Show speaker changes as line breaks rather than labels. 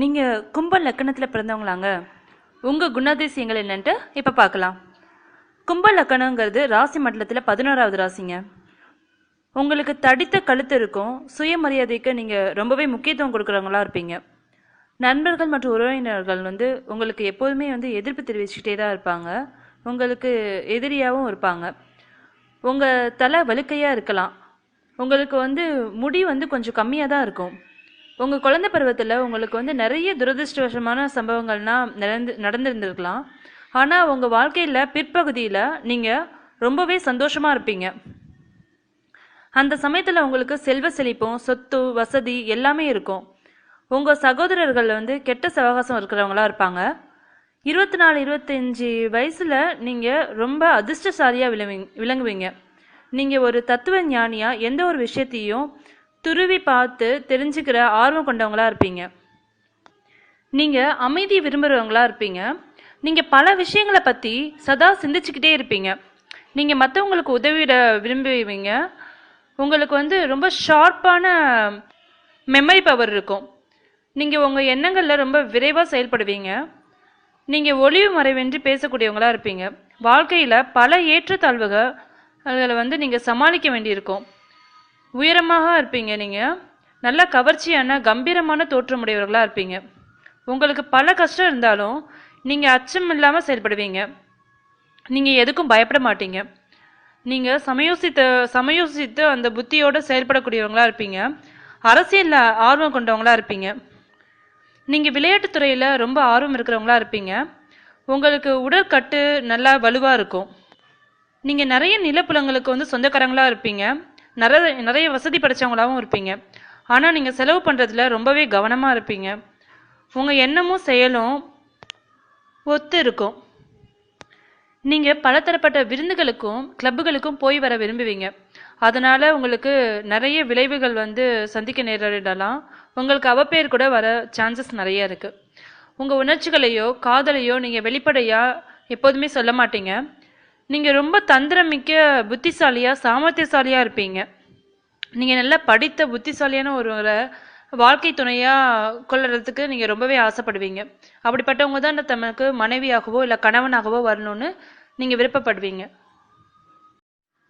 நீங்கள் கும்ப லக்கணத்தில் பிறந்தவங்களாங்க. உங்கள் குணாதிசயங்கள் என்னன்ட்டு இப்போ பார்க்கலாம் கும்ப லக்கணங்கிறது ராசி மண்டலத்தில் பதினோராவது ராசிங்க. உங்களுக்கு தடித்த கழுத்து இருக்கும் சுயமரியாதைக்கு நீங்கள் ரொம்பவே முக்கியத்துவம் கொடுக்குறவங்களா இருப்பீங்க. நண்பர்கள் மற்றும் உறவினர்கள் வந்து உங்களுக்கு எப்போதுமே வந்து எதிர்ப்பு தெரிவிச்சுக்கிட்டே தான் இருப்பாங்க. உங்களுக்கு எதிரியாகவும் இருப்பாங்க. உங்கள் தலை வழுக்கையாக இருக்கலாம். உங்களுக்கு வந்து முடி வந்து கொஞ்சம் கம்மியாக தான் இருக்கும். உங்கள் குழந்தை பருவத்தில் உங்களுக்கு வந்து நிறைய துரதிருஷ்டவசமான சம்பவங்கள்லாம் நடந்து நடந்திருந்திருக்கலாம். ஆனால் உங்கள் வாழ்க்கையில் பிற்பகுதியில் நீங்கள் ரொம்பவே சந்தோஷமாக இருப்பீங்க. அந்த சமயத்தில் உங்களுக்கு செல்வ செழிப்பும் சொத்து வசதி எல்லாமே இருக்கும். உங்கள் சகோதரர்கள் வந்து கெட்ட சவகாசம் இருக்கிறவங்களா இருப்பாங்க. இருபத்தி நாலு இருபத்தஞ்சி வயசில் நீங்கள் ரொம்ப அதிர்ஷ்டசாலியாக விளவி விளங்குவீங்க. நீங்கள் ஒரு தத்துவ ஞானியாக எந்த ஒரு விஷயத்தையும் துருவி பார்த்து தெரிஞ்சுக்கிற ஆர்வம் கொண்டவங்களா இருப்பீங்க. நீங்கள் அமைதி விரும்புகிறவங்களா இருப்பீங்க. நீங்கள் பல விஷயங்களை பற்றி சதா சிந்திச்சுக்கிட்டே இருப்பீங்க. நீங்கள் மற்றவங்களுக்கு உதவிட விரும்புவீங்க. உங்களுக்கு வந்து ரொம்ப ஷார்ப்பான மெமரி பவர் இருக்கும். நீங்கள் உங்கள் எண்ணங்களில் ரொம்ப விரைவாக செயல்படுவீங்க. நீங்கள் ஒளிவு மறைவின்றி பேசக்கூடியவங்களா இருப்பீங்க. வாழ்க்கையில் பல ஏற்றத்தாழ்வுகள் அதில் வந்து நீங்கள் சமாளிக்க வேண்டியிருக்கும். உயரமாக இருப்பீங்க நீங்கள் நல்ல கவர்ச்சியான கம்பீரமான தோற்றமுடையவர்களாக இருப்பீங்க. உங்களுக்கு பல கஷ்டம் இருந்தாலும் நீங்கள் அச்சம் இல்லாமல் செயல்படுவீங்க. நீங்கள் எதுக்கும் பயப்பட மாட்டீங்க. நீங்கள் சமயோசித்த சமயோசித்து அந்த புத்தியோடு செயல்படக்கூடியவங்களாக இருப்பீங்க. அரசியலில் ஆர்வம் கொண்டவங்களா இருப்பீங்க. நீங்கள் விளையாட்டு துறையில் ரொம்ப ஆர்வம் இருக்கிறவங்களா இருப்பீங்க. உங்களுக்கு உடற்கட்டு நல்லா வலுவாக இருக்கும். நீங்கள் நிறைய நிலப்புலங்களுக்கு வந்து சொந்தக்காரங்களாக இருப்பீங்க. நிறைய நிறைய வசதி படைச்சவங்களாகவும் இருப்பீங்க. ஆனால் நீங்கள் செலவு பண்ணுறதுல ரொம்பவே கவனமாக இருப்பீங்க. உங்கள் எண்ணமும் செயலும் ஒத்து இருக்கும். நீங்கள் பலதரப்பட்ட விருந்துகளுக்கும் கிளப்புகளுக்கும் போய் வர விரும்புவீங்க. அதனால் உங்களுக்கு நிறைய விளைவுகள் வந்து சந்திக்க நேரிடலாம். உங்களுக்கு அவப்பேர் கூட வர சான்சஸ் நிறைய இருக்குது உங்கள் உணர்ச்சிகளையோ காதலையோ நீங்கள் வெளிப்படையாக எப்போதுமே சொல்ல மாட்டீங்க. நீங்கள் ரொம்ப தந்திரமிக்க புத்திசாலியாக சாமர்த்தியசாலியாக இருப்பீங்க. நீங்கள் நல்லா படித்த புத்திசாலியான ஒருவரை வாழ்க்கை துணையாக கொள்ளுறதுக்கு நீங்கள் ரொம்பவே ஆசைப்படுவீங்க. அப்படிப்பட்டவங்க தான் தமக்கு மனைவியாகவோ இல்லை கணவனாகவோ வரணும்னு நீங்கள் விருப்பப்படுவீங்க.